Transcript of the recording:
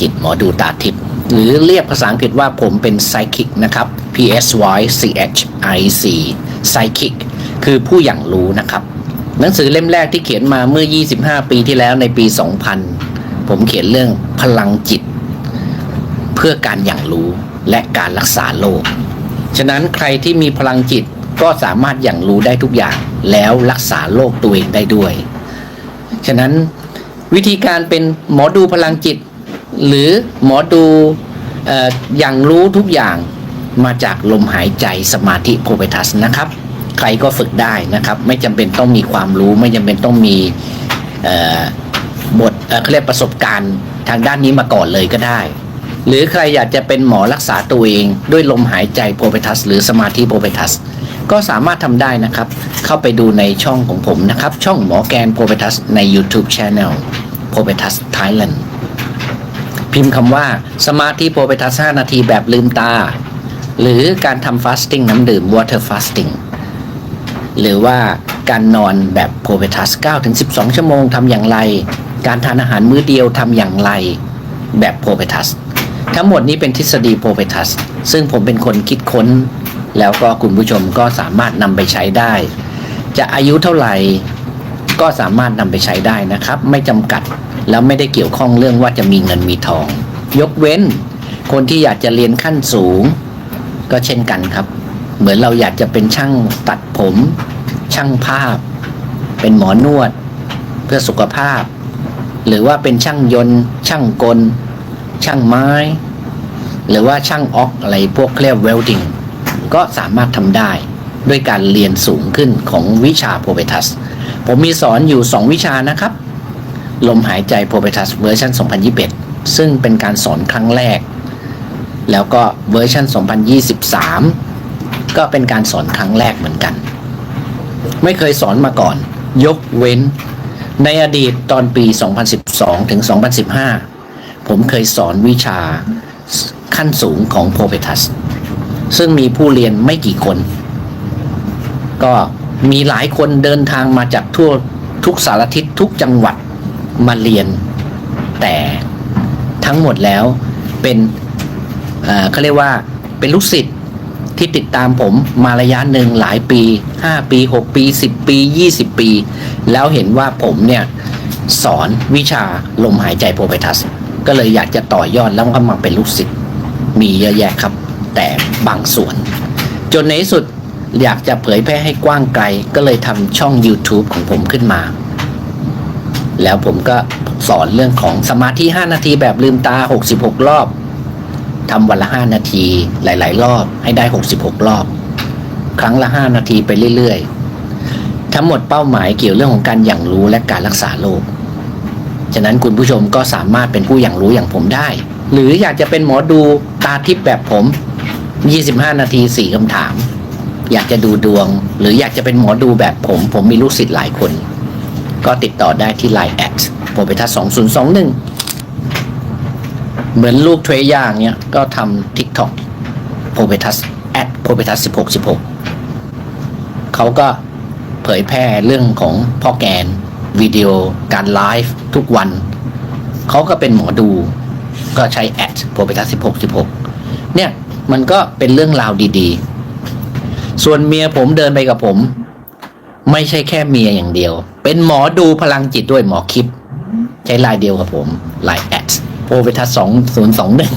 จิตหมอดูตาทิพย์หรือเรียกภาษาอังกฤษว่าผมเป็นไซคิกนะครับ P S Y C H I C ไซคิกคือผู้อย่างรู้นะครับ หนังสือเล่มแรกที่เขียนมาเมื่อ 25 ปีที่แล้วในปี 2000 ผมเขียนเรื่องพลังจิต เพื่อการอย่างรู้และการรักษาโรคฉะนั้นใครที่มีพลังจิตก็สามารถอย่างรู้ได้ทุกอย่างแล้วรักษาโรคตัวเองได้ด้วย ฉะนั้นวิธีการเป็นหมอดูพลังจิต หรือหมอดูอย่างรู้ทุกอย่างมาจากลมหายใจสมาธิโพเปทัสนะครับ ใครก็ฝึกได้นะครับ ไม่จำเป็นต้องมีความรู้ ไม่จำเป็นต้องมีบทเขาเรียกประสบการณ์ทางด้านนี้มาก่อนเลยก็ได้ หรือใครอยากจะเป็นหมอรักษาตัวเองด้วยลมหายใจโพเปทัสหรือสมาธิโพเปทัสก็สามารถทำได้นะครับ เข้าไปดูในช่องของผมนะครับ ช่องหมอแกนโพเปทัสใน YouTube Channel โพเปทัส Thailand พิมพ์คำว่าสมาธิโพเปทัส5นาทีแบบลืมตา หรือการทำฟาสติ้งน้ำดื่ม water fasting หรือว่าการนอนแบบโพเปทัส9ถึง12 ชั่วโมงทำอย่างไร การทานอาหารมื้อเดียวทำอย่างไรแบบโพเปทัสทั้งหมดนี้เป็นทฤษฎีโพเปทัสซึ่งผมเป็นคนคิดค้น แล้วก็คุณผู้ชมก็สามารถนำไปใช้ได้ จะอายุเท่าไหร่ ก็สามารถนำไปใช้ได้นะครับ ไม่จำกัดแล้วไม่ได้เกี่ยวข้องเรื่องว่าจะมีเงินมีทอง ยกเว้น คนที่อยากจะเรียนขั้นสูง ก็เช่นกันครับ เหมือนเราอยากจะเป็นช่างตัดผม ช่างภาพ เป็นหมอนวด เพื่อสุขภาพ หรือว่าเป็นช่างยนต์ ช่างกล ช่างไม้ หรือว่าช่างออกอะไรพวกเรียกเวลดิงก็สามารถทำได้ด้วยการเรียนสูงขึ้นของวิชาโพเปทัส ผมมีสอนอยู่ 2 วิชานะครับ ลมหายใจโพเปทัสเวอร์ชัน2021 ซึ่งเป็นการสอนครั้งแรก แล้วก็เวอร์ชัน2023 ก็เป็นการสอนครั้งแรกเหมือนกัน ไม่เคยสอนมาก่อน ยกเว้น ในอดีตตอนปี 2012 ถึง 2015 ผมเคยสอนวิชาขั้นสูงของโพเปทัสซึ่งมีผู้เรียนไม่กี่คน ก็ มีหลายคนเดินทางมาจากทั่วทุกสารทิศทุกจังหวัดมาเรียน แต่ทั้งหมดแล้วเป็นเขาเรียกว่าเป็นลูกศิษย์ที่ติดตามผมมาระยะหนึ่งหลายปี 5 ปี 6 ปี 10 ปี 20 ปี แล้วเห็นว่าผมเนี่ย สอนวิชาลมหายใจโพเปทัส ก็เลยอยากจะต่อยอดแล้วก็มาเป็นลูกศิษย์มีเยอะแยะครับ แต่บางส่วน จนในที่สุด อยากจะเผยแพร่ให้กว้างไกล ก็เลยทำช่อง YouTube ของผมขึ้นมา แล้วผมก็สอนเรื่องของสมาธิ 5 นาทีแบบลืมตา 66 รอบทำวันละ 5 นาทีหลาย ๆ รอบให้ได้ 66 รอบ ครั้งละ 5 นาทีไปเรื่อย ๆ ทั้งหมดเป้าหมายเกี่ยวเรื่องของการอย่างรู้และการรักษาโรคฉะนั้นคุณผู้ชมก็สามารถเป็นผู้อย่างรู้อย่างผมได้ หรืออยากจะเป็นหมอดูตาทิพย์แบบผม 25 นาที 4คำถาม อยากจะดูดวง หรืออยากจะเป็นหมอดูแบบผม ผมมีลูกศิษย์หลายคน ก็ติดต่อได้ที่ Line แอดโปรเปทัส2021เหมือนลูกเทรย่างเนี้ยก็ทำ TikTok โปรเปทัสแอดโปรเปทัส1616เขาก็เผยแพร่เรื่องของพ่อแกนวิดีโอการไลฟ์ทุกวัน เขาก็เป็นหมอดู ก็ใช้แอดโปรเปทัส1616เนี่ยมันก็เป็นเรื่องราวดี ๆ ส่วนเมียผมเดินไปกับผม ไม่ใช่แค่เมียอย่างเดียว เป็นหมอดูพลังจิตด้วยหมอคลิป ใช้ลายเดียวกับผมลายแอดโอเปทัสสองศูนย์สองหนึ่ง